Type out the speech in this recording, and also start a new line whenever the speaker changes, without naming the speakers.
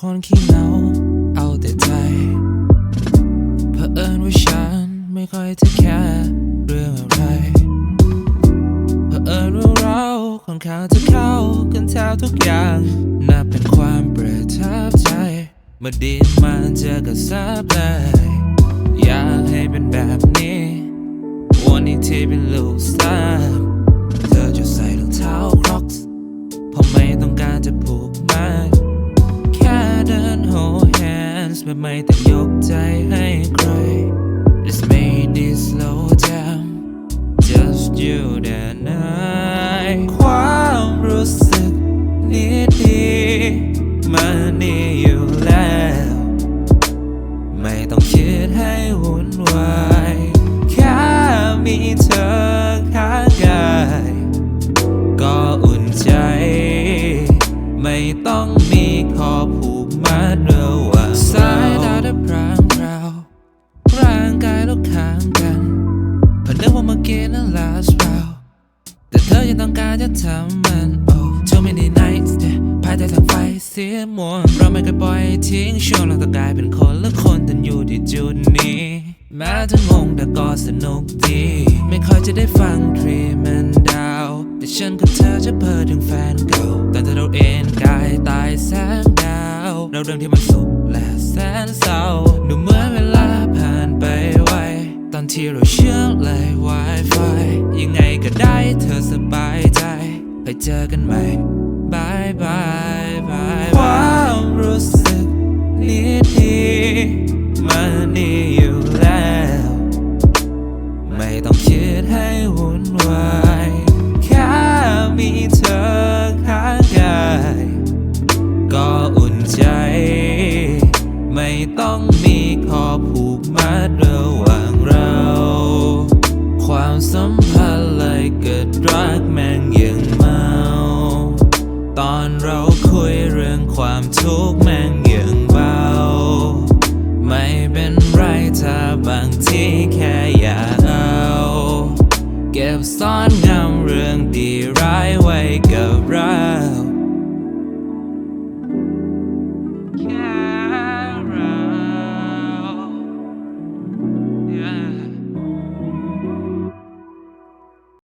คนขี้เหงาเอาแต่ใจเผอิญว่าฉันไม่ค่อยจะแค่เรื่องอะไรเผอิญว่าเราค่อนข้างจะเข้ากันแทบทุกอย่างนับเป็นความประทับใจเมื่อดีมาเจอกับซับเลยอยากให้เป็นแบบนี้ วันนี้ที่เป็นลูกสาว ไม่ต้องยกใจให้ใคร Let's make this slow down just you and I ความรู้สึกนี้ดีมันนี่อยู่แล้ว ไม่ต้องคิดให้วุ่นวายแค่มีเธอข้างกายก็อุ่นใจ ไม่ต้อง ยังต้องการจะทำมัน oh too many nights เนี่ยภายใต้ทางไฟเสียมัวเราไม่เคยปล่อยทิ้งช่วงเราต้องกลายเป็นคนละคนแต่อยู่ที่จุดนี้แม้จะงงแต่ก็สนุกดี ไม่ค่อยจะได้ฟังทรีมันดาวแต่ฉันกับเธอจะเพ้อถึงแฟนเก่าตอนที่เราเอนกายตายแสงดาว เราเรื่องที่มันสุขและแสนเศร้า ที่เราเชื่อมเลย Wi-Fi ยังไงก็ได้เธอสบายใจ ไปเจอกันใหม่บายบายบายความรู้สึกนี้ดีมันนี่อยู่แล้ว ไม่ต้องคิดให้วุ่นวายแค่มีเธอข้างกายก็อุ่นใจ ไม่ต้องมีขอผูกมัด เก็บซ่อนงำเรื่องดีร้ายไว้กับเรา